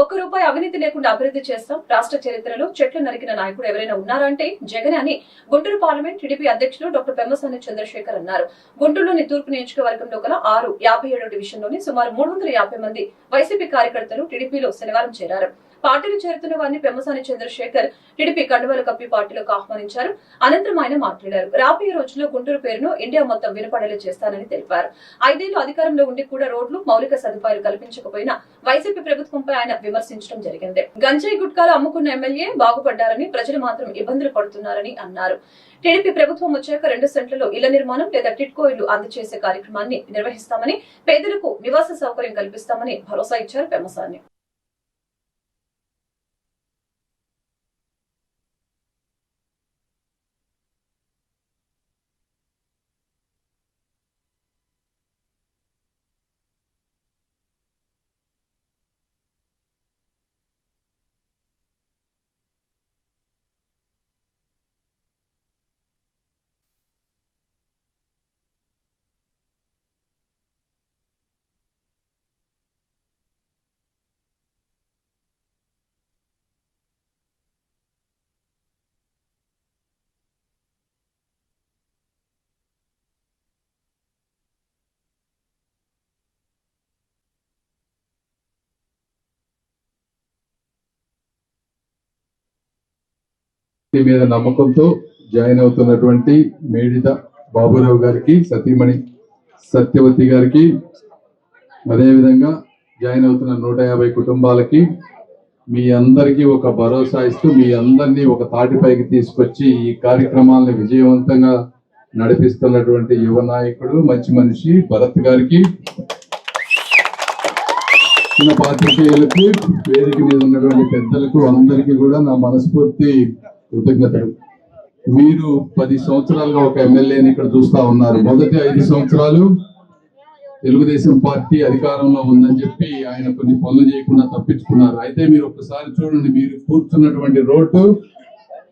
ఒక్క రూపాయి అవినీతి లేకుండా అభివృద్ధి చేస్తాం. రాష్ట్ర చరిత్రలో చెట్లు నరికిన నాయకుడు ఎవరైనా ఉన్నారంటే జగన్ అని గుంటూరు పార్లమెంట్ టీడీపీ అధ్యక్షులు డాక్టర్ పెమ్మసాని చంద్రశేఖర్ అన్నారు. గుంటూరులోని తూర్పు నియోజకవర్గంలో గల ఆరు యాభై ఏడు డివిజన్లోని సుమారు మూడు వందల యాభై మంది వైసీపీ కార్యకర్తలు టీడీపీలో శనివారం చేరారు. పార్టీలో చేరుతున్న వారిని పెమ్మసాని చంద్రశేఖర్ టీడీపీ కండువాల కప్పి పార్టీలోకి ఆహ్వానించారు. అనంతరం ఆయన మాట్లాడారు. రాబోయే రోజుల్లో గుంటూరు పేరును ఇండియా మొత్తం వినపడేలా చేస్తానని తెలిపారు. ఐదేళ్ళు అధికారంలో ఉండి కూడా రోడ్లు మౌలిక సదుపాయాలు కల్పించకపోయినా వైసీపీ ప్రభుత్వంపై ఆయన విమర్శించడం జరిగింది. గంజాయి గుట్కాలు అమ్ముకున్న ఎమ్మెల్యే బాగుపడ్డారని ప్రజలు మాత్రం ఇబ్బందులు పడుతున్నారని అన్నారు. టీడీపీ ప్రభుత్వం వచ్చాక రెండు సెంట్లలో ఇళ్ళ నిర్మాణం లేదా టిట్కో ఇళ్ళు అందజేసే కార్యక్రమాన్ని నిర్వహిస్తామని పేదలకు నివాస సౌకర్యం కల్పిస్తామని భరోసా ఇచ్చారు పెమ్మసాని. మీద నమ్మకంతో జాయిన్ అవుతున్నటువంటి మేడిద బాబురావు గారికి సతీమణి సత్యవతి గారికి అదేవిధంగా జాయిన్ అవుతున్న నూట యాభై కుటుంబాలకి మీ అందరికీ ఒక భరోసా ఇస్తూ మీ అందరినీ ఒక తాటిపైకి తీసుకొచ్చి ఈ కార్యక్రమాలను విజయవంతంగా నడిపిస్తున్నటువంటి యువ నాయకుడు మంచి మనిషి భరత్ గారికి. చిన్న పాత్రికేయులకు వేదిక మీద ఉన్నటువంటి పెద్దలకు అందరికీ కూడా నా మనస్ఫూర్తి కృతజ్ఞతలు. మీరు పది సంవత్సరాలుగా ఒక ఎమ్మెల్యేని ఇక్కడ చూస్తా ఉన్నారు. మొదటి ఐదు సంవత్సరాలు తెలుగుదేశం పార్టీ అధికారంలో ఉందని చెప్పి ఆయన కొన్ని పనులు చేయకుండా తప్పించుకున్నారు. అయితే మీరు ఒక్కసారి చూడండి మీరు కూర్చున్నటువంటి రోడ్డు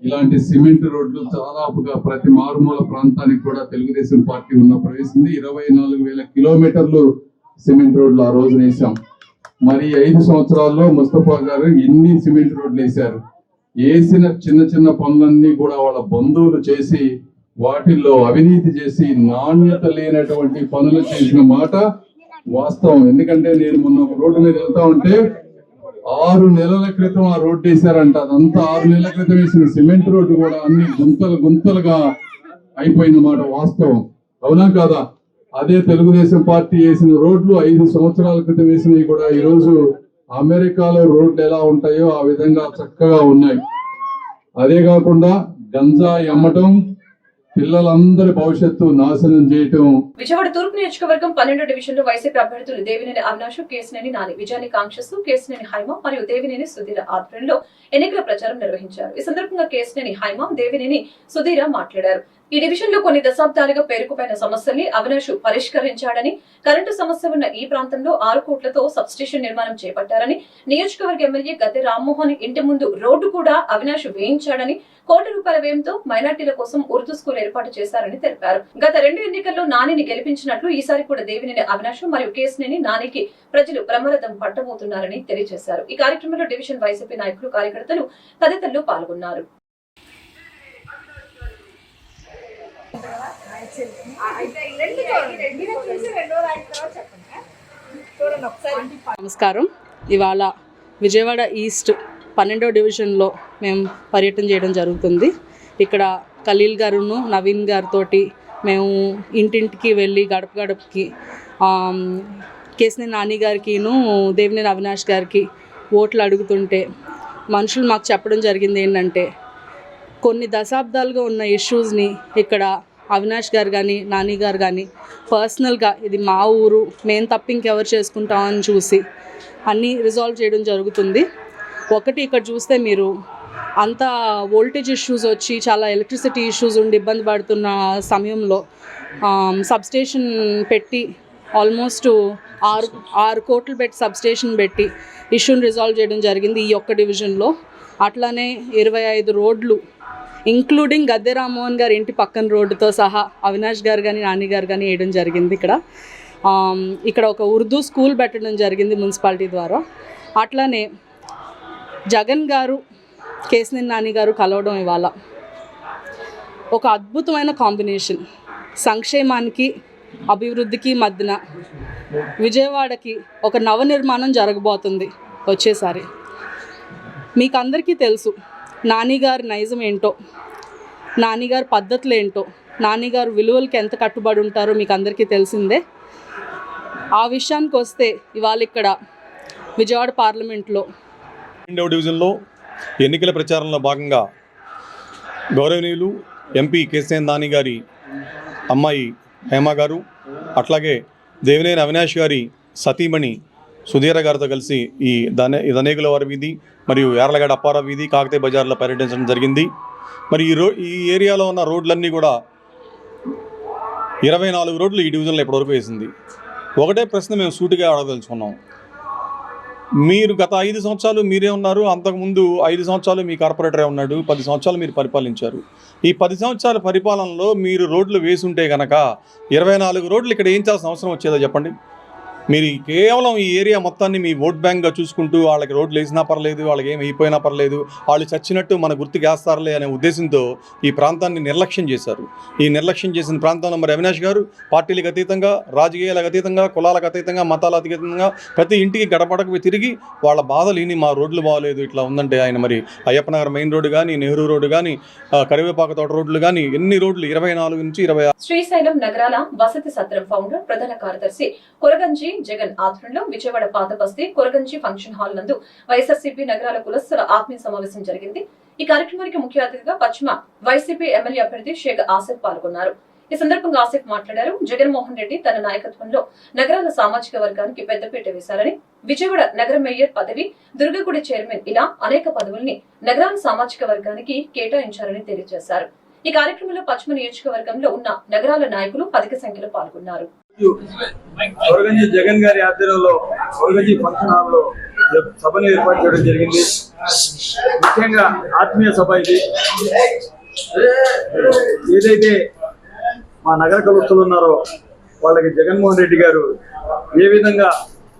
ఇలాంటి సిమెంట్ రోడ్లు దాదాపుగా ప్రతి మారుమూల ప్రాంతానికి కూడా తెలుగుదేశం పార్టీ ఉన్నప్పుడు వేసింది ఇరవై నాలుగు వేల కిలోమీటర్లు సిమెంట్ రోడ్లు ఆ రోజు వేసాం మరి ఐదు సంవత్సరాల్లో ముస్తఫా గారు ఎన్ని సిమెంట్ రోడ్లు వేశారు? వేసిన చిన్న చిన్న పనులన్నీ కూడా వాళ్ళ బంధువులు చేసి వాటిల్లో అవినీతి చేసి నాణ్యత లేనటువంటి పనులు చేసిన మాట వాస్తవం. ఎందుకంటే నేను మొన్న ఒక రోడ్డు మీద వెళ్తా ఉంటే ఆరు నెలల క్రితం ఆ రోడ్డు వేశారంట. అదంతా ఆరు నెలల క్రితం వేసిన సిమెంట్ రోడ్డు కూడా అన్ని గుంతలు గుంతలుగా అయిపోయిన మాట వాస్తవం. అవునా కాదా? అదే తెలుగుదేశం పార్టీ వేసిన రోడ్లు ఐదు సంవత్సరాల క్రితం వేసినవి కూడా ఈ రోజు అమెరికాలో రోడ్లు ఎలా ఉంటాయో ఆ విధంగా చక్కగా ఉన్నాయి. అదే కాకుండా గంజా అమ్మటం పిల్లలందరి భవిష్యత్తు నాశనం చేయటం. విజయవాడ తూర్పు నియోజకవర్గం పన్నెండు డివిజన్లో వైసీపీ అభ్యర్థులు దేవినేని అవినాష్ కేసినేని నాని విజయాన్ని కాంక్షిస్తూ కేసినేని హైమ మరియు దేవినేని సుధీర ఆధ్వర్యంలో ఎన్నికల ప్రచారం నిర్వహించారు. ఈ సందర్భంగా కేసినేని హైమ దేవినేని సుధీర మాట్లాడారు. ఈ డివిజన్లో కొన్ని దశాబ్దాలుగా పేరుకుపోయిన సమస్యల్ని అవినాష్ పరిష్కరించాడని కరెంటు సమస్య ఉన్న ఈ ప్రాంతంలో ఆరు కోట్లతో సబ్స్టేషన్ నిర్మాణం చేపట్టారని నియోజకవర్గ ఎమ్మెల్యే గద్దె రామ్మోహన్ ఇంటి ముందు రోడ్డు కూడా అవినాష్ వేయించాడని కోటి రూపాయల వ్యయంతో మైనార్టీల కోసం ఉర్దూ స్కూల్ ఏర్పాటు చేశారని తెలిపారు. గత రెండు ఎన్నికల్లో నానిని గెలిపించినట్లు ఈసారి కూడా దేవినేని అవినాష్ మరియు కేసినేని నానికి ప్రజలు బ్రహ్మరథం పట్టబోతున్నారని తెలియజేశారు. ఈ కార్యక్రమంలో డివిజన్ వైసీపీ నాయకులు కార్యకర్తలు తదితరులు పాల్గొన్నారు. నమస్కారం. ఇవాళ విజయవాడ ఈస్ట్ పన్నెండో డివిజన్లో మేము పర్యటన చేయడం జరుగుతుంది. ఇక్కడ ఖలీల్ గారును నవీన్ గారితో మేము ఇంటింటికి వెళ్ళి గడప గడపకి ఆమ్, నాని గారికిను దేవినేని అవినాష్ గారికి ఓట్లు అడుగుతుంటే మనుషులు మాకు చెప్పడం జరిగింది ఏంటంటే కొన్ని దశాబ్దాలుగా ఉన్న ఇష్యూస్ని ఇక్కడ అవినాష్ గారు కానీ నాని గారు కానీ పర్సనల్గా ఇది మా ఊరు మేము తప్ప ఇంకెవరు చేసుకుంటామని చూసి అన్నీ రిజాల్వ్ చేయడం జరుగుతుంది. ఒకటి ఇక్కడ చూస్తే మీరు అంత వోల్టేజ్ ఇష్యూస్ వచ్చి చాలా ఎలక్ట్రిసిటీ ఇష్యూస్ ఉండి ఇబ్బంది పడుతున్న సమయంలో సబ్స్టేషన్ పెట్టి ఆల్మోస్ట్ ఆరు ఆరు కోట్లు పెట్టి సబ్స్టేషన్ పెట్టి ఇష్యూని రిజాల్వ్ చేయడం జరిగింది ఈ ఒక్క డివిజన్లో. అట్లానే ఇరవై ఐదు రోడ్లు ఇంక్లూడింగ్ గద్దె రామ్మోహన్ గారి ఇంటి పక్కన రోడ్డుతో సహా అవినాష్ గారు కానీ నాని గారు కానీ వేయడం జరిగింది ఇక్కడ. ఇక్కడ ఒక ఉర్దూ స్కూల్ పెట్టడం జరిగింది మున్సిపాలిటీ ద్వారా. అట్లానే జగన్ గారు కేసినేని నాని గారు కలవడం ఇవాళ ఒక అద్భుతమైన కాంబినేషన్. సంక్షేమానికి అభివృద్ధికి మధ్యన విజయవాడకి ఒక నవనిర్మాణం జరగబోతుంది వచ్చేసారి. మీకు అందరికీ తెలుసు నానిగారి నైజం ఏంటో? నానిగారి పద్ధతులు ఏంటో నానిగారు విలువలకి ఎంత కట్టుబడి ఉంటారో మీకు అందరికీ తెలిసిందే. ఆ విషయానికి వస్తే ఇవాళ ఇక్కడ విజయవాడ పార్లమెంట్లో రెండవ డివిజన్లో ఎన్నికల ప్రచారంలో భాగంగా గౌరవనీయులు ఎంపీ కేసీఎన్ నాని గారి అమ్మాయి హేమ గారు అట్లాగే దేవినేని అవినాష్ గారి సతీమణి సుధీర గారితో కలిసి ఈ దనే దనేగుల వారి వీధి మరియు యార్లగడ అప్పార వీధి కాకతీయ బజార్లో పర్యటించడం జరిగింది. మరి ఈ రో ఈ ఏరియాలో ఉన్న రోడ్లన్నీ కూడా ఇరవై నాలుగు రోడ్లు ఈ డివిజన్లో ఇప్పటివరకు వేసింది. ఒకటే ప్రశ్న మేము సూటిగా అడగదలుచుకున్నాం. మీరు గత ఐదు సంవత్సరాలు మీరే ఉన్నారు అంతకుముందు ఐదు సంవత్సరాలు మీ కార్పొరేటరే ఉన్నాడు పది సంవత్సరాలు మీరు పరిపాలించారు. ఈ పది సంవత్సరాల పరిపాలనలో మీరు రోడ్లు వేసుంటే కనుక ఇరవై నాలుగు రోడ్లు ఇక్కడ ఏం చేయాల్సిన అవసరం వచ్చేదో చెప్పండి. మీరు కేవలం ఈ ఏరియా మొత్తాన్ని మీ ఓట్ బ్యాంక్గా చూసుకుంటూ వాళ్ళకి రోడ్లు వేసినా పర్లేదు వాళ్ళకి ఏం అయిపోయినా పర్లేదు వాళ్ళు చచ్చినట్టు మన గుర్తుకు వేస్తారులే అనే ఉద్దేశంతో ఈ ప్రాంతాన్ని నిర్లక్ష్యం చేశారు. ఈ నిర్లక్ష్యం చేసిన ప్రాంతంలో మరి అవినాష్ గారు పార్టీలకు అతీతంగా రాజకీయాలకు అతీతంగా కులాలకు అతీతంగా మతాలకు అతీతంగా ప్రతి ఇంటికి గడపడకు తిరిగి వాళ్ళ బాధలు ఇని మా రోడ్లు బాగలేదు ఇట్లా ఉందంటే ఆయన మరి అయ్యప్పనగర్ మెయిన్ రోడ్డు కానీ నెహ్రూ రోడ్డు కానీ కరివేపాక తోట రోడ్లు కానీ ఎన్ని రోడ్లు? ఇరవై నాలుగు నుంచి ఇరవై శ్రీశైలం నగరాల వసతి సత్రం ఫౌండర్ ప్రధాన కార్యదర్శి కొరగంజి జగన్ ఆధ్వర్యంలో విజయవాడ పాత బస్తీ కొరగంచి ఫంక్షన్ హాల్ నందు వైఎస్ఆర్సీపీ నగరాల కులస్తుల ఆత్మీయ సమావేశం జరిగింది. ఈ కార్యక్రమానికి ముఖ్య అతిథిగా పశ్చిమ వైసీపీ ఎమ్మెల్యే అభ్యర్థి షేక్ ఆసిఫ్ పాల్గొన్నారు. ఈ సందర్భంగా ఆసిఫ్ మాట్లాడారు. జగన్మోహన్ రెడ్డి తన నాయకత్వంలో నగరాల సామాజిక వర్గానికి పెద్దపీట వేశారని విజయవాడ నగర మేయర్ పదవి దుర్గగుడి చైర్మన్ ఇలా అనేక పదవుల్ని నగరాల సామాజిక వర్గానికి కేటాయించారని తెలియజేశారు. ఈ కార్యక్రమంలో పశ్చిమ నియోజకవర్గంలో ఉన్న నగరాల నాయకులు అధిక సంఖ్యలో పాల్గొన్నారు. జగన్ గారి ఆధ్వర్యంలో సభను ఏర్పాటు చేయడం జరిగింది. ముఖ్యంగా ఆత్మీయ సభ ఇది. ఏదైతే మా నగర కలుస్తులు ఉన్నారో వాళ్ళకి జగన్మోహన్ రెడ్డి గారు ఏ విధంగా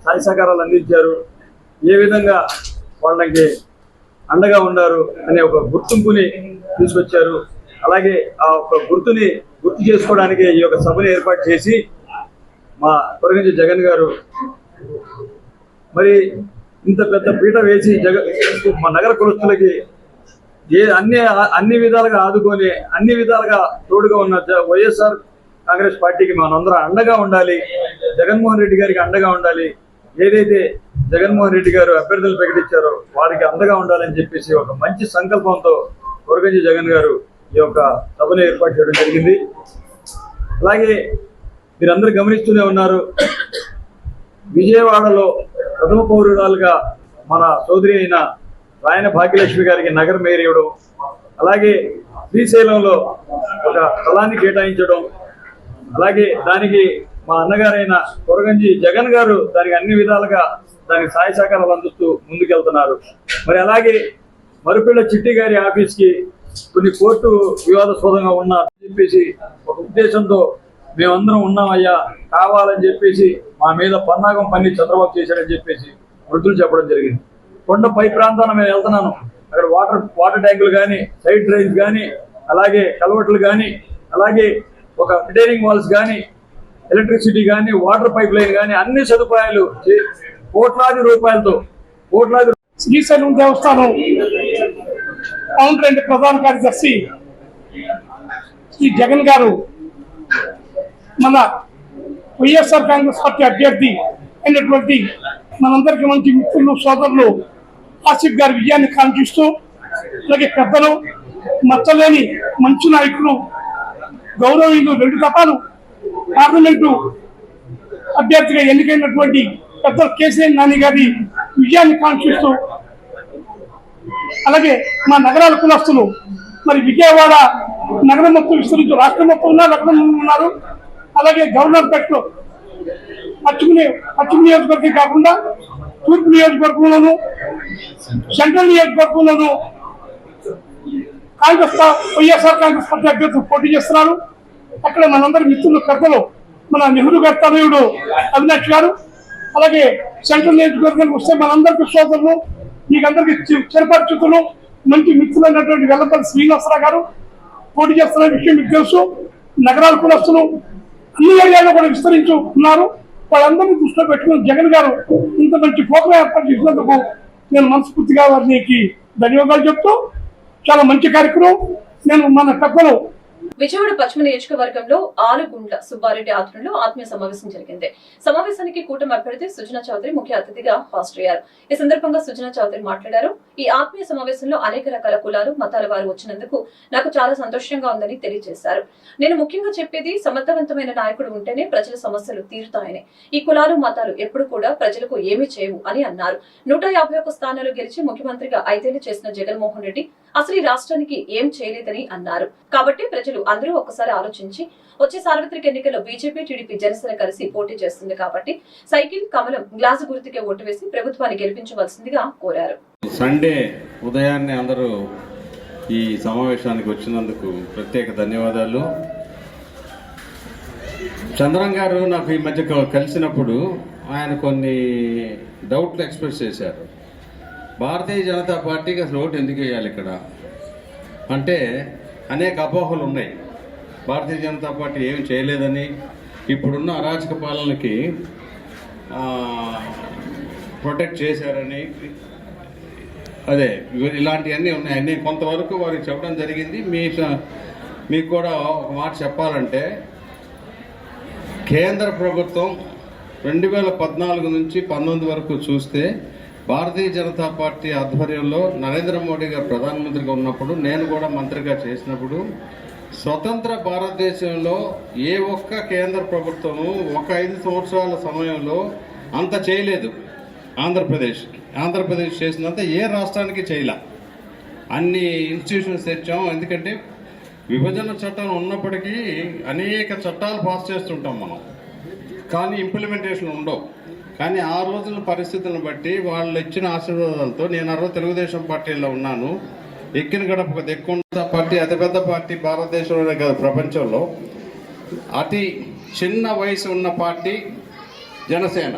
సహాయ సహకారాలు అందించారు ఏ విధంగా వాళ్ళకి అండగా ఉన్నారు అనే ఒక గుర్తింపుని తీసుకొచ్చారు. అలాగే ఆ ఒక గుర్తుని గుర్తు చేసుకోవడానికి ఈ యొక్క సభను ఏర్పాటు చేసి మా కొరగంజి జగన్ గారు మరి ఇంత పెద్ద పీట వేసి జగ మా నగర కులస్తులకి ఏ అన్ని అన్ని విధాలుగా ఆదుకొని అన్ని విధాలుగా తోడుగా ఉన్న జ- వైఎస్ఆర్ కాంగ్రెస్ పార్టీకి మనందరం అండగా ఉండాలి. జగన్మోహన్ రెడ్డి గారికి అండగా ఉండాలి. ఏదైతే జగన్మోహన్ రెడ్డి గారు అభ్యర్థులు ప్రకటించారో వారికి అండగా ఉండాలని చెప్పేసి ఒక మంచి సంకల్పంతో కొరగంజి జగన్ గారు ఈ యొక్క సభను ఏర్పాటు చేయడం జరిగింది. అలాగే మీరందరూ గమనిస్తూనే ఉన్నారు విజయవాడలో ప్రథమ పౌరురాలుగా మన సోదరి అయిన రాయన భాగ్యలక్ష్మి గారికి నగర మేయర్ ఇవ్వడం అలాగే శ్రీశైలంలో ఒక స్థలాన్ని కేటాయించడం అలాగే దానికి మా అన్నగారైన కొరగంజి జగన్ గారు దానికి అన్ని విధాలుగా దానికి సహాయ సహకారాలు అందిస్తూ ముందుకెళ్తున్నారు. మరి అలాగే మరుపిళ్ళ చిట్టి గారి ఆఫీస్కి కొన్ని కోర్టు వివాదాస్పదంగా ఉన్నారు అని చెప్పేసి ఒక ఉద్దేశంతో మేమందరం ఉన్నామయ్యా కావాలని చెప్పేసి మా మీద పన్నాగం పని చంద్రబాబు చేశాడని చెప్పేసి వృద్ధులు చెప్పడం జరిగింది. కొండ పై ప్రాంతాన మేము వెళ్తున్నాను. అక్కడ వాటర్ వాటర్ ట్యాంకులు కానీ సైడ్ డ్రైన్స్ కానీ అలాగే కలవట్లు కానీ అలాగే ఒక రిటైనింగ్ వాల్స్ కానీ ఎలక్ట్రిసిటీ కానీ వాటర్ పైప్ లైన్ కానీ అన్ని సదుపాయాలు చే- కోట్లాది రూపాయలతో కోట్లాది శ్రీశైలం దేవస్థానం ఫౌండర్ అండ్ ప్రధాన కార్యదర్శి. శ్రీ జగన్ గారు మన వైఎస్ఆర్ కాంగ్రెస్ పార్టీ అభ్యర్థి అయినటువంటి మనందరికీ మంచి మిత్రులు సోదరులు ఆసిఫ్ గారి విజయాన్ని కాంక్షిస్తూ అలాగే పెద్దలు మచ్చలేని మంచి నాయకులు గౌరవీయులు రెండు తపాలు పార్లమెంటు అభ్యర్థిగా ఎన్నికైనటువంటి పెద్ద కేసీఆర్ నాని గారి విజయాన్ని కాంక్షిస్తూ అలాగే మా నగరాల కులస్తులు మరి విజయవాడ నగరం మొత్తం విస్తరించు రాష్ట్రం మొత్తం ఉన్నారు నగరం ఉన్నారు. అలాగే గవర్నర్ పేటలో పశ్చిమ పశ్చిమ నియోజకవర్గం కాకుండా తూర్పు నియోజకవర్గంలోను సెంట్రల్ నియోజకవర్గంలోను కాంగ్రెస్ వైఎస్ఆర్ కాంగ్రెస్ పార్టీ అభ్యర్థులు పోటీ చేస్తున్నారు. అక్కడ మనందరి మిత్రులు పెద్దలు మన నెహ్రూ గారి తనయుడు అవినాష్ గారు. అలాగే సెంట్రల్ నియోజకవర్గానికి వస్తే మనందరికీ సోదరులు మీకందరికి చి- చిరపరిచితులు మంచి మిత్రులైనటువంటి వెల్లపల్లి శ్రీనివాసరావు గారు పోటీ చేస్తున్న విషయం మీకు తెలుసు. నగరాల కులస్తులు అన్ని ఏరియాలో కూడా విస్తరించి ఉన్నారు. వాళ్ళందరినీ దృష్టిలో పెట్టుకుని జగన్ గారు ఇంత మంచి ప్రోగ్రాం ఏర్పాటు చేసినందుకు నేను మనస్ఫూర్తిగా వారికి ధన్యవాదాలు చెప్తూ చాలా మంచి కార్యక్రమం. నేను మన పెద్దలు విజయవాడ పశ్చిమ నియోజకవర్గంలో ఆలుగుండ్ల సుబ్బారెడ్డి ఆధ్వర్యంలో ఆత్మీయ సమావేశం జరిగింది. సమావేశానికి కూటమి అభ్యర్థి సుజనా చౌదరి ముఖ్య అతిథిగా హాజరయ్యారు ఈ సందర్భంగా సుజనా చౌదరి మాట్లాడారు. ఈ ఆత్మీయ సమావేశంలో అనేక రకాల కులాలు మతాల వారు వచ్చినందుకు నాకు చాలా సంతోషంగా ఉందని తెలియజేశారు. నేను ముఖ్యంగా చెప్పేది సమర్థవంతమైన నాయకుడు ఉంటేనే ప్రజల సమస్యలు తీరుతాయని ఈ కులాలు మతాలు ఎప్పుడు కూడా ప్రజలకు ఏమీ చేయవు అని అన్నారు. నూట యాభై ఒక్క స్థానాలు గెలిచి ముఖ్యమంత్రిగా ఐదేళ్ళు చేసిన జగన్మోహన్ రెడ్డి అసలు ఈ రాష్ట్రానికి ఏం చేయలేదని అన్నారు. కాబట్టి ప్రజలు అందరూ ఒక్కసారి ఆలోచించి వచ్చే సార్వత్రిక ఎన్నికల్లో బీజేపీ టీడీపీ జనసేన కలిసి పోటీ చేస్తుంది కాబట్టి సైకిల్ కమలం గ్లాసు గుర్తుకే ఓటు వేసి ప్రభుత్వాన్ని గెలిపించవలసిందిగా కోరారు. సండే ఉదయాన్నే అందరూ ఈ సమావేశానికి వచ్చినందుకు ప్రత్యేక ధన్యవాదాలు. చంద్రం గారు నాకు ఈ మధ్య కలిసినప్పుడు ఆయన కొన్ని డౌట్లు ఎక్స్ప్రెస్ చేశారు. భారతీయ జనతా పార్టీకి అసలు ఓటు ఎందుకు వేయాలి ఇక్కడ? అంటే అనేక అపోహలు ఉన్నాయి. భారతీయ జనతా పార్టీ ఏమి చేయలేదని ఇప్పుడున్న అరాచక పాలనకి ప్రొటెక్ట్ చేశారని అదే ఇలాంటివన్నీ ఉన్నాయి. నేను కొంతవరకు వారికి చెప్పడం జరిగింది. మీ మీకు కూడా ఒక మాట చెప్పాలంటే కేంద్ర ప్రభుత్వం రెండు వేల పద్నాలుగు నుంచి పంతొమ్మిది వరకు చూస్తే భారతీయ జనతా పార్టీ ఆధ్వర్యంలో నరేంద్ర మోడీ గారు ప్రధానమంత్రిగా ఉన్నప్పుడు నేను కూడా మంత్రిగా చేసినప్పుడు స్వతంత్ర భారతదేశంలో ఏ ఒక్క కేంద్ర ప్రభుత్వము ఒక ఐదు సంవత్సరాల సమయంలో అంత చేయలేదు ఆంధ్రప్రదేశ్. ఆంధ్రప్రదేశ్ చేసినంత ఏ రాష్ట్రానికి చేయలే. అన్ని ఇన్స్టిట్యూషన్స్ తెచ్చాం. ఎందుకంటే విభజన చట్టం ఉన్నప్పటికీ అనేక చట్టాలు పాస్ చేస్తుంటాం మనం. కానీ ఇంప్లిమెంటేషన్ ఉండవు. కానీ ఆ రోజుల పరిస్థితులను బట్టి వాళ్ళు ఇచ్చిన ఆశీర్వాదాలతో నేను ఆ రోజు తెలుగుదేశం పార్టీలో ఉన్నాను. ఎక్కిన గడప ఎక్కువ పార్టీ అతిపెద్ద పార్టీ భారతదేశంలోనే కాదు ప్రపంచంలో. అతి చిన్న వయసు ఉన్న పార్టీ జనసేన.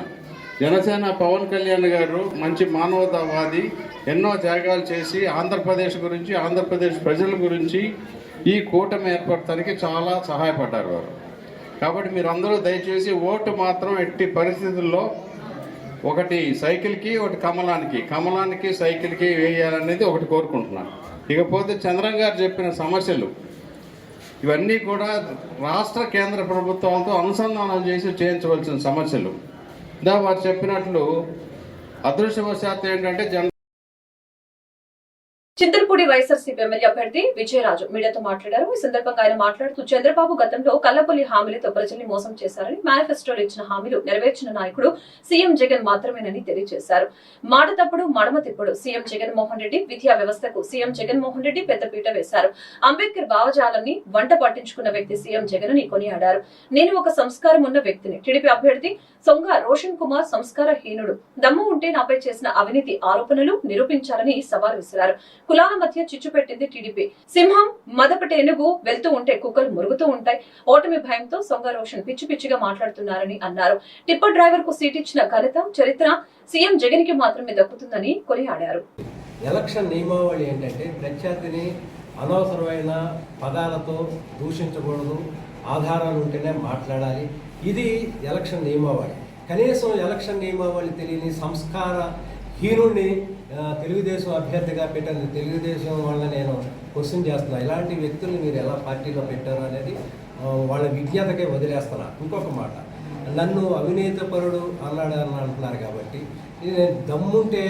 జనసేన పవన్ కళ్యాణ్ గారు మంచి మానవతావాది ఎన్నో త్యాగాలు చేసి ఆంధ్రప్రదేశ్ గురించి ఆంధ్రప్రదేశ్ ప్రజల గురించి ఈ కూటమి ఏర్పడటానికి చాలా సహాయపడ్డారు వారు. కాబట్టి మీరు అందరూ దయచేసి ఓటు మాత్రం ఎట్టి పరిస్థితుల్లో ఒకటి సైకిల్కి ఒకటి కమలానికి. కమలానికి సైకిల్కి వేయాలనేది ఒకటి కోరుకుంటున్నాను. ఇకపోతే చంద్రం గారు చెప్పిన సమస్యలు ఇవన్నీ కూడా రాష్ట్ర కేంద్ర ప్రభుత్వాలతో అనుసంధానం చేసి చేయించవలసిన సమస్యలు. దా వారు చెప్పినట్లు అదృష్టవశాత్తు ఏంటంటే జన చింతలపూడి వైఎస్ఆర్సీపీ ఎమ్మెల్యే అభ్యర్థి విజయరాజు మీడియాతో మాట్లాడారు. ఈ సందర్భంగా ఆయన మాట్లాడుతూ చంద్రబాబు గతంలో కల్లపల్లి హామీలతో ప్రజల్ని మోసం చేశారని మేనిఫెస్టోలో ఇచ్చిన హామీలు నెరవేర్చిన నాయకుడు సీఎం జగన్ మాత్రమేనని తెలియజేశారు. మాట తప్పుడు మడమ తిప్పుడు సీఎం జగన్మోహన్ రెడ్డి విద్యా వ్యవస్థకు సీఎం జగన్మోహన్ రెడ్డి పెద్దపీట వేశారు. అంబేద్కర్ భావజాలాన్ని వంట పట్టించుకున్న వ్యక్తి సీఎం జగన్ అని కొనియాడారు. నేను ఒక సంస్కారం ఉన్న వ్యక్తిని టీడీపీ అభ్యర్థి సొంగ రోషన్ కుమార్ సంస్కారహీనుడు దమ్ము ఉంటే నాపై చేసిన అవినీతి ఆరోపణలు నిరూపించాలని సవాల్ విసిరారు. కులాల మధ్య చిచ్చు పెట్టింది టీడీపీ. సింహం మదపటి ఎనుగు వెళ్తూ ఉంటే కుక్కలు మురుగుతూ ఉంటాయి. ఓటమి భయంతో సొంగ రోషన్ పిచ్చి పిచ్చిగా మాట్లాడుతున్నారని అన్నారు. టిప్పర్ డ్రైవర్కు సీట్ ఇచ్చిన ఘనత చరిత్ర సీఎం జగన్కి మాత్రమే దక్కుతుందని కొనియాడారు. ఎలక్షన్ నియమావళి ఏంటంటే ప్రత్యర్థిని అనవసరమైన పదాలతో దూషించకూడదు ఆధారాలు ఉంటేనే మాట్లాడాలి ఇది ఎలక్షన్ నియమావళి. కనీసం ఎలక్షన్ నియమావళి తెలియని సంస్కార హీనుడిని తెలుగుదేశం అభ్యర్థిగా పెట్టిన తెలుగుదేశం వల్ల నేను క్వశ్చన్ చేస్తున్నా. ఇలాంటి వ్యక్తులు మీరు ఎలా పార్టీలో పెట్టారు అనేది వాళ్ళ విజ్ఞతకే వదిలేస్తున్నా. ఇంకొక మాట నన్ను అవినీతిపరుడు అన్నాడు అని అంటున్నారు కాబట్టి నేను దమ్ముంటే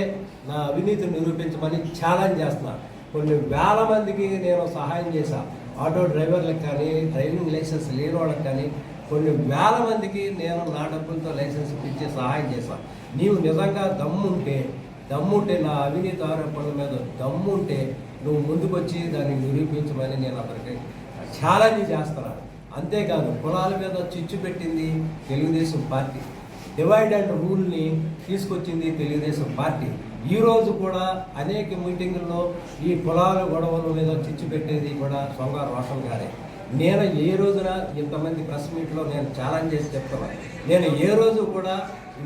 నా అవినీతిని నిరూపించమని ఛాలెంజ్ చేస్తున్నాను కొన్ని వేల మందికి నేను సహాయం చేశాను ఆటో డ్రైవర్లకు కానీ డ్రైవింగ్ లైసెన్స్ లేని వాళ్ళకి కానీ కొన్ని వేల మందికి నేను నా డబ్బులతో లైసెన్స్ ఇచ్చి సహాయం చేశాను నీవు నిజంగా దమ్ముంటే దమ్ముంటే నా అవినీతి ఆరోపణల మీద దమ్ముంటే నువ్వు ముందుకొచ్చి దాన్ని నిరూపించమని నేను అతనికి ఛాలెంజ్ చేస్తున్నాను అంతేకాదు కులాల మీద చిచ్చు పెట్టింది తెలుగుదేశం పార్టీ. డివైడ్ అండ్ రూల్ని తీసుకొచ్చింది తెలుగుదేశం పార్టీ. ఈరోజు కూడా అనేక మీటింగుల్లో ఈ కులాల గొడవల మీద చిచ్చు పెట్టేది కూడా సొంగారు రోషన్ గారే. నేను ఏ రోజున ఇంతమంది ప్రెస్ మీట్లో నేను ఛాలెంజ్ చేసి చెప్తున్నాను నేను ఏ రోజు కూడా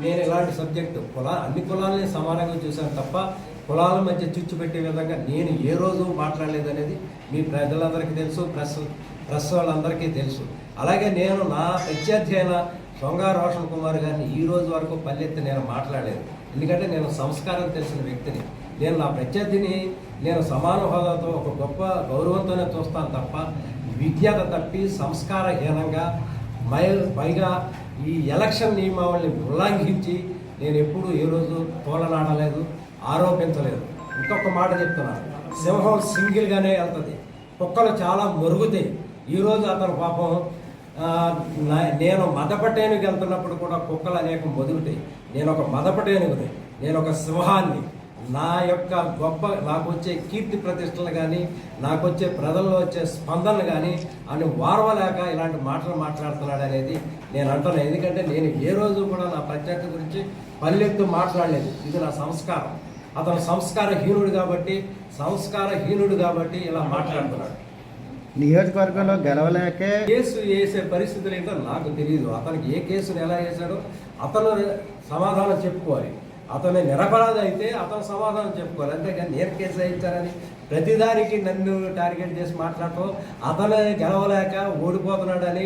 నేను ఇలాంటి సబ్జెక్టు కులా అన్ని కులాలని సమానంగా చూశాను తప్ప కులాల మధ్య చిచ్చు పెట్టే విధంగా నేను ఏ రోజు మాట్లాడలేదు అనేది మీ ప్రజలందరికీ తెలుసు ప్రెస్ ప్రెస్ వాళ్ళందరికీ తెలుసు. అలాగే నేను నా ప్రత్యర్థి అయిన శృంగా రోషన్ కుమార్ గారిని ఈ రోజు వరకు పల్లెత్తి నేను మాట్లాడలేదు. ఎందుకంటే నేను సంస్కారం తెలిసిన వ్యక్తిని. నేను నా ప్రత్యర్థిని నేను సమాన హోదాతో ఒక గొప్ప గౌరవంతోనే చూస్తాను తప్ప విద్యత తప్పి సంస్కారహీనంగా మై పైగా ఈ ఎలక్షన్ నియమావళిని ఉల్లంఘించి నేను ఎప్పుడూ ఏ రోజు తోలనాడలేదు ఆరోపించలేదు. ఇంకొక మాట చెప్తున్నాను. సింహం సింగిల్గానే వెళ్తుంది. కుక్కలు చాలా మరుగుతాయి. ఈరోజు అతను పాపం నేను మదపటేనుకి వెళ్తున్నప్పుడు కూడా కుక్కలు అనేక మొదుగుతాయి. నేను ఒక మదపటేనుగుని నేను ఒక సింహాన్ని నా యొక్క గొప్ప నాకు వచ్చే కీర్తి ప్రతిష్టలు కానీ నాకు వచ్చే ప్రజల్లో వచ్చే స్పందనలు కానీ అని వారవలేక ఇలాంటి మాటలు మాట్లాడుతున్నాడు అనేది నేను అంటున్నాను ఎందుకంటే నేను ఏ రోజు కూడా నా ప్రత్యర్థి గురించి పల్లెత్తు మాట్లాడలేదు. ఇది నా సంస్కారం. అతను సంస్కారహీనుడు కాబట్టి సంస్కారహీనుడు కాబట్టి ఇలా మాట్లాడుతున్నాడు. నియోజకవర్గంలో గెలవలేకే కేసు వేసే పరిస్థితులు ఏంటో నాకు తెలియదు అతనికి ఏ కేసును ఎలా వేశాడో అతను సమాధానం చెప్పుకోవాలి. అతను నిరపరాధి అయితే అతను సమాధానం చెప్పుకోవాలి. అంతేగాని నేను కేసు వేయించారని ప్రతిదానికి నన్ను టార్గెట్ చేసి మాట్లాడటం అతను గెలవలేక ఓడిపోతున్నాడని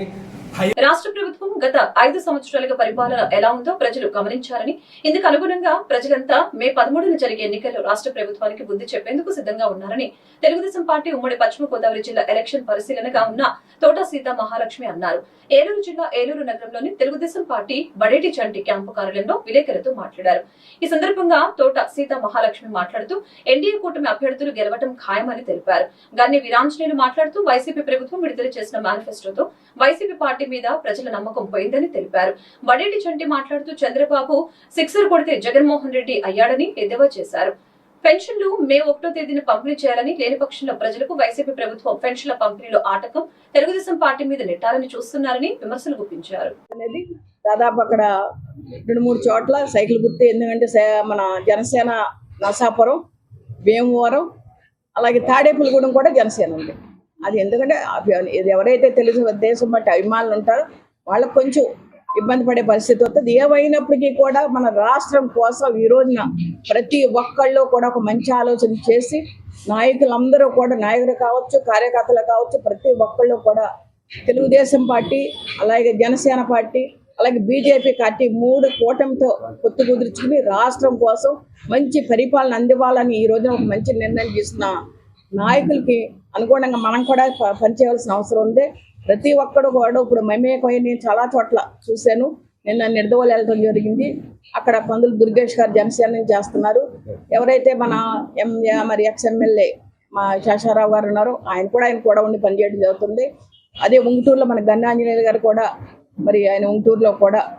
రాష్ట్ర ప్రభుత్వం గత ఐదు సంవత్సరాలుగా పరిపాలన ఎలా ఉందో ప్రజలు గమనించారని ఇందుకు అనుగుణంగా ప్రజలంతా మే పదమూడున జరిగే ఎన్నికల్లో రాష్ట్ర ప్రభుత్వానికి బుద్ధి చెప్పేందుకు సిద్ధంగా ఉన్నారని తెలుగుదేశం పార్టీ ఉమ్మడి పశ్చిమ గోదావరి జిల్లా ఎలక్షన్ పరిశీలనగా ఉన్న తోట సీత మహాలక్ష్మి అన్నారు. ఏలూరు జిల్లా ఏలూరు నగరంలోని తెలుగుదేశం పార్టీ బడేటి చంటి క్యాంపు కార్యాలయంలో విలేకరులతో మాట్లాడారు. ఈ సందర్భంగా తోట సీత మహాలక్ష్మి మాట్లాడుతూ ఎన్డీఏ కూటమి అభ్యర్థులు గెలవటం ఖాయమని తెలిపారు. గన్ని వీరాంజనేయులు మాట్లాడుతూ వైసీపీ ప్రభుత్వం విడుదల చేసిన మేనిఫెస్టోతో వైసీపీ పార్టీ మీద ప్రజల నమ్మకం పోయిందని తెలిపారు. బడేటి చంటి మాట్లాడుతూ చంద్రబాబు సిక్సర్ కొడితే జగన్మోహన్ రెడ్డి అయ్యాడని ఎద్దేవా చేశారు. పెన్షన్లు మే ఒకటో తేదీన పంపిణీ చేయాలని లేని పక్షంలో ప్రజలకు వైసీపీ ప్రభుత్వం పెన్షన్ల పంపిణీలో ఆటకం తెలుగుదేశం పార్టీ మీద నెట్టాలని చూస్తున్నారని విమర్శలు గుప్పించారు. అనేది దాదాపు అక్కడ రెండు మూడు చోట్ల సైకిల్ గుర్తు ఎందుకంటే మన జనసేన నరసాపురం భీమవరం అలాగే తాడేపులగూడెం కూడా జనసేన ఉంది. అది ఎందుకంటే ఇది ఎవరైతే తెలుగు దేశం బట్టి అభిమానులు ఉంటారో వాళ్ళకి కొంచెం ఇబ్బంది పడే పరిస్థితి వస్తుంది. ఏమైనప్పటికీ కూడా మన రాష్ట్రం కోసం ఈ రోజున ప్రతి ఒక్కళ్ళు కూడా ఒక మంచి ఆలోచన చేసి నాయకులందరూ కూడా నాయకులు కావచ్చు కార్యకర్తలు కావచ్చు ప్రతి ఒక్కళ్ళు కూడా తెలుగుదేశం పార్టీ అలాగే జనసేన పార్టీ అలాగే బీజేపీ పార్టీ మూడు కూటమితో పొత్తు కుదుర్చుకుని రాష్ట్రం కోసం మంచి పరిపాలన అందివ్వాలని ఈ రోజున ఒక మంచి నిర్ణయం తీసుకున్నాం నాయకులకి అనుగుణంగా మనం కూడా ప- పనిచేయవలసిన అవసరం ఉంది. ప్రతి ఒక్కడు కూడా ఇప్పుడు మమేకమై నేను చాలా చోట్ల చూశాను. నిన్న నిర్దవలు వెళ్ళడం జరిగింది. అక్కడ పందులు దుర్గేష్ గారు జనసేన చేస్తున్నారు. ఎవరైతే మన ఎం మరి ఎక్స్ఎమ్మెల్యే మా శేషారావు గారు ఉన్నారో ఆయన కూడా ఆయన కూడా ఉండి పనిచేయడం జరుగుతుంది. అదే ఉంగుటూరులో మన గన్నాంజనేయులు గారు కూడా మరి ఆయన ఉంగుటూరులో కూడా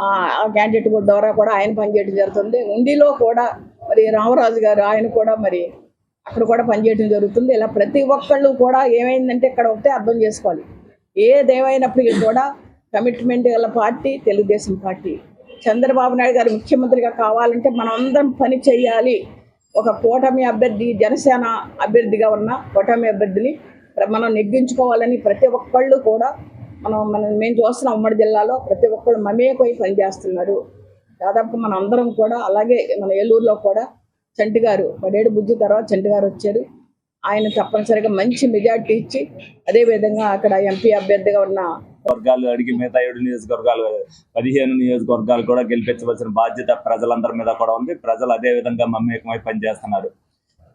ఆ క్యాండిడేట్ ద్వారా కూడా ఆయన పనిచేయడం జరుగుతుంది. ఉండిలో కూడా మరి రామరాజు గారు ఆయన కూడా మరి అక్కడ కూడా పనిచేయడం జరుగుతుంది. ఇలా ప్రతి ఒక్కళ్ళు కూడా ఏమైందంటే ఇక్కడ ఒకటే అర్థం చేసుకోవాలి. ఏదేమైనప్పటికీ కూడా కమిట్మెంట్ గల పార్టీ తెలుగుదేశం పార్టీ. చంద్రబాబు నాయుడు గారు ముఖ్యమంత్రిగా కావాలంటే మనం అందరం పని చేయాలి. ఒక కూటమి అభ్యర్థి జనసేన అభ్యర్థిగా ఉన్న కూటమి అభ్యర్థిని ప్ర- మనం నెగ్గించుకోవాలని ప్రతి ఒక్కళ్ళు కూడా మనం మనం మేము చూస్తున్నాం ఉమ్మడి జిల్లాలో ప్రతి ఒక్కళ్ళు మమేకై పనిచేస్తున్నారు. దాదాపు మన అందరం కూడా అలాగే మన ఏలూరులో కూడా చంటి గారు పడేడు బుజ్జి తర్వాత చంటి గారు వచ్చారు. ఆయన తప్పనిసరిగా మంచి మెజార్టీ ఇచ్చి అదేవిధంగా అక్కడ ఎంపీ అభ్యర్థిగా ఉన్న వర్గాలు అడిగి మిగతా ఏడు నియోజకవర్గాలు పదిహేను నియోజకవర్గాలు కూడా గెలిపించవలసిన బాధ్యత ప్రజలందరి మీద కూడా ఉంది. ప్రజలు అదే విధంగా మమేకమై పనిచేస్తున్నారు.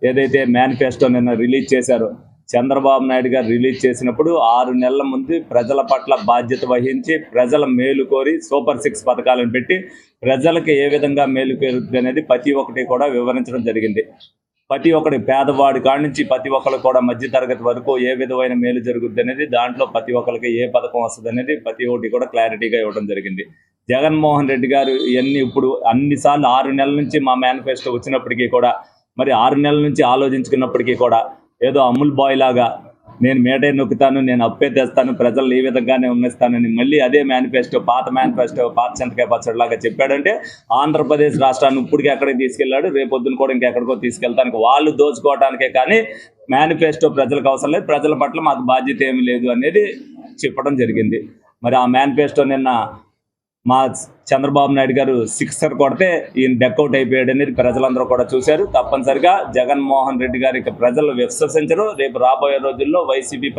ఏదైతే మేనిఫెస్టో నిన్న రిలీజ్ చేశారో చంద్రబాబు నాయుడు గారు రిలీజ్ చేసినప్పుడు ఆరు నెలల ముందు ప్రజల పట్ల బాధ్యత వహించి ప్రజల మేలు కోరి సూపర్ సిక్స్ పథకాలను పెట్టి ప్రజలకు ఏ విధంగా మేలు కోరుతుంది అనేది ప్రతి ఒక్కటి కూడా వివరించడం జరిగింది. ప్రతి ఒక్కటి పేదవాడి కాడి నుంచి ప్రతి ఒక్కరు కూడా మధ్య తరగతి వరకు ఏ విధమైన మేలు జరుగుద్ది అనేది దాంట్లో ప్రతి ఒక్కరికి ఏ పథకం వస్తుంది అనేది ప్రతి ఒక్కటి కూడా క్లారిటీగా ఇవ్వడం జరిగింది. జగన్మోహన్ రెడ్డి గారు ఇవన్నీ ఇప్పుడు అన్నిసార్లు ఆరు నెలల నుంచి మా మేనిఫెస్టో వచ్చినప్పటికీ కూడా మరి ఆరు నెలల నుంచి ఆలోచించుకున్నప్పటికీ కూడా ఏదో అమూల్ బాయ్ లాగా నేను మేటే నొక్కుతాను నేను అప్పే తెస్తాను ప్రజలు ఈ విధంగానే ఉన్నస్తానని మళ్ళీ అదే మేనిఫెస్టో పాత మేనిఫెస్టో పాత చింతకాయ పచ్చడిలాగా చెప్పాడంటే ఆంధ్రప్రదేశ్ రాష్ట్రాన్ని ఇప్పటికి ఎక్కడికి తీసుకెళ్ళాడు రేపొద్దున కూడా ఇంకెక్కడికో తీసుకెళ్తానికి వాళ్ళు దోచుకోవడానికే కానీ మేనిఫెస్టో ప్రజలకు అవసరం లేదు ప్రజల పట్ల మాకు బాధ్యత ఏమీ లేదు అనేది చెప్పడం జరిగింది. మరి ఆ మేనిఫెస్టో నిన్న మా చంద్రబాబు నాయుడు గారు సిక్సర్ కొడితే ఈయన డెక్అవుట్ అయిపోయాడు అనేది ప్రజలందరూ కూడా చూశారు. తప్పనిసరిగా జగన్మోహన్ రెడ్డి గారికి ప్రజలు విశ్వసించరు రేపు రాబోయే రోజుల్లో వైసీపీ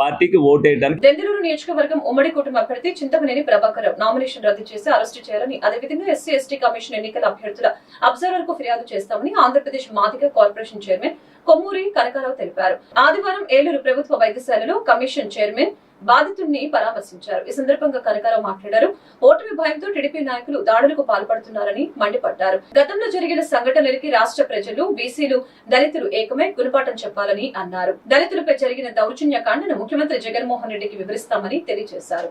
పార్టీకి ఓటేయడానికి దెందులూరు నియోజకవర్గం ఉమ్మడి కుటుంబ అభ్యర్థి చింతమనేని ప్రభాకర్ నామినేషన్ రద్దు చేసి అరెస్టు చేయాలని అదేవిధంగా ఎస్సీ ఎస్టీ కమిషన్ ఎన్నికల అభ్యర్థుల అబ్జర్వర్కు ఫిర్యాదు చేస్తామని ఆంధ్రప్రదేశ్ మాదిక కార్పొరేషన్ చైర్మన్ కొమ్మూరి కనకారావు తెలిపారు. ఆదివారం ఏలూరు ప్రభుత్వ వైద్యశాలలో కమిషన్ చైర్మన్ బాధితుడిని పరామర్శించారు. ఈ సందర్భంగా కనకారావు మాట్లాడారు. ఓటమి భయంతో టీడీపీ నాయకులు దాడులకు పాల్పడుతున్నారని మండిపడ్డారు. గతంలో జరిగిన సంఘటనలకి రాష్ట్ర ప్రజలు బీసీలు దళితులు ఏకమై గుణపాఠం చెప్పాలని అన్నారు. దళితులపై జరిగిన దౌర్జన్య కాండను ముఖ్యమంత్రి జగన్మోహన్ రెడ్డికి వివరిస్తామని తెలియజేశారు.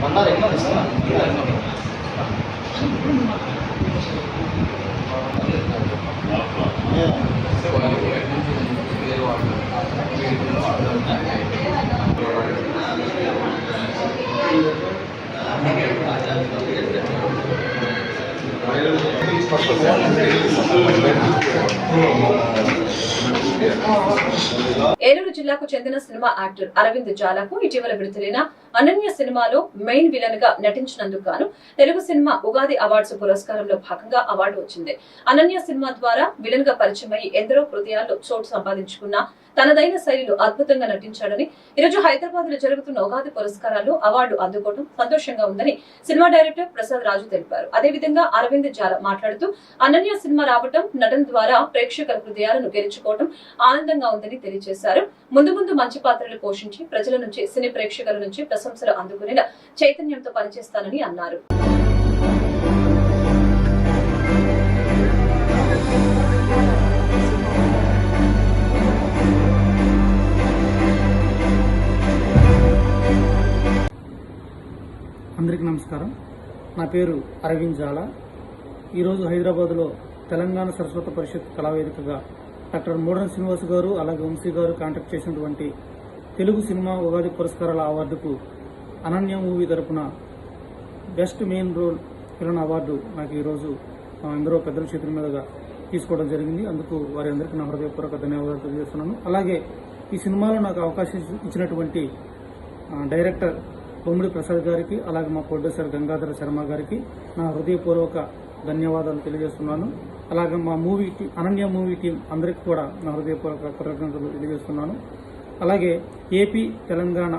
మొన్న ఎన్నో ఇస్తున్నా Thank you. ఏలూరు జిల్లాకు చెందిన సినిమా యాక్టర్ అరవింద్ జాలాకు ఇటీవల విడుదలైన అనన్య సినిమాలో మెయిన్ విలన్గా నటించినందుకు గాను తెలుగు సినిమా ఉగాది అవార్డ్స్ పురస్కారంలో భాగంగా అవార్డు వచ్చింది. అనన్య సినిమా ద్వారా విలన్గా పరిచయం అయ్యి ఎందరో హృదయాల్లో చోటు సంపాదించుకున్న తనదైన శైలిలో అద్భుతంగా నటించాడని. ఈరోజు హైదరాబాద్లో జరుగుతున్న ఉగాది పురస్కారాల్లో అవార్డు అందుకోవడం సంతోషంగా ఉందని సినిమా డైరెక్టర్ ప్రసాద్ రాజు తెలిపారు. అదేవిధంగా అరవింద్ జాల మాట్లాడుతూ అనన్య సినిమా రావటం నటన ద్వారా ప్రేక్షకుల హృదయాలను గెలుచుకోవడం ఆనందంగా ఉందని తెలియజేశారు. ముందు ముందు మంచి పాత్రలు పోషించి ప్రజల నుంచి సినీ ప్రేక్షకుల నుంచి ప్రశంసలు అందుకునేలా చైతన్యంతో పనిచేస్తానని అన్నారు. అందరికీ నమస్కారం. నా పేరు అరవింద్ జాలా. ఈరోజు హైదరాబాద్లో తెలంగాణ సరస్వత పరిషత్ కళావేదికగా డాక్టర్ మోడన్ శ్రీనివాస్ గారు అలాగే వంశీ గారు కాంటాక్ట్ చేసినటువంటి తెలుగు సినిమా ఉగాది పురస్కారాల అవార్డుకు అనన్య మూవీ తరపున best main role villain award నాకు ఈరోజు ఎందరో పెద్దల చేతుల మీదుగా తీసుకోవడం జరిగింది. అందుకు వారి అందరికీ నా హృదయపూర్వక ధన్యవాదాలు తెలియజేస్తున్నాను. అలాగే ఈ సినిమాలో నాకు అవకాశం ఇచ్చినటువంటి డైరెక్టర్ బొమ్మిడి ప్రసాద్ గారికి అలాగే మా ప్రొడ్యూసర్ గంగాధర శర్మ గారికి నా హృదయపూర్వక ధన్యవాదాలు తెలియజేస్తున్నాను. అలాగే మా మూవీ టీ అనన్య మూవీ టీం అందరికీ కూడా నా హృదయపూర్వక కృతజ్ఞతలు తెలియజేస్తున్నాను. అలాగే ఏపీ తెలంగాణ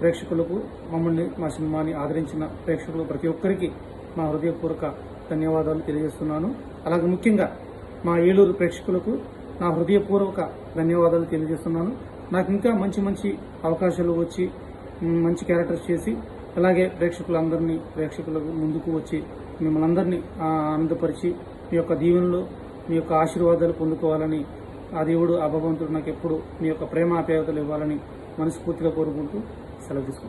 ప్రేక్షకులకు మమ్మల్ని మా సినిమాని ఆదరించిన ప్రేక్షకులు ప్రతి ఒక్కరికి మా హృదయపూర్వక ధన్యవాదాలు తెలియజేస్తున్నాను. అలాగే ముఖ్యంగా మా ఏలూరు ప్రేక్షకులకు నా హృదయపూర్వక ధన్యవాదాలు తెలియజేస్తున్నాను. నాకు ఇంకా మంచి మంచి అవకాశాలు వచ్చి మంచి క్యారెక్టర్స్ చేసి అలాగే ప్రేక్షకులందరినీ ప్రేక్షకులకు ముందుకు వచ్చి మిమ్మల్ని అందరినీ ఆనందపరిచి మీ యొక్క దీవెనలు మీ యొక్క ఆశీర్వాదాలు పొందుకోవాలని ఆ దేవుడు ఆ భగవంతుడు నాకు ఎప్పుడు మీ యొక్క ప్రేమ ఆప్యాయతలు ఇవ్వాలని మనస్ఫూర్తిగా కోరుకుంటూ సెలవు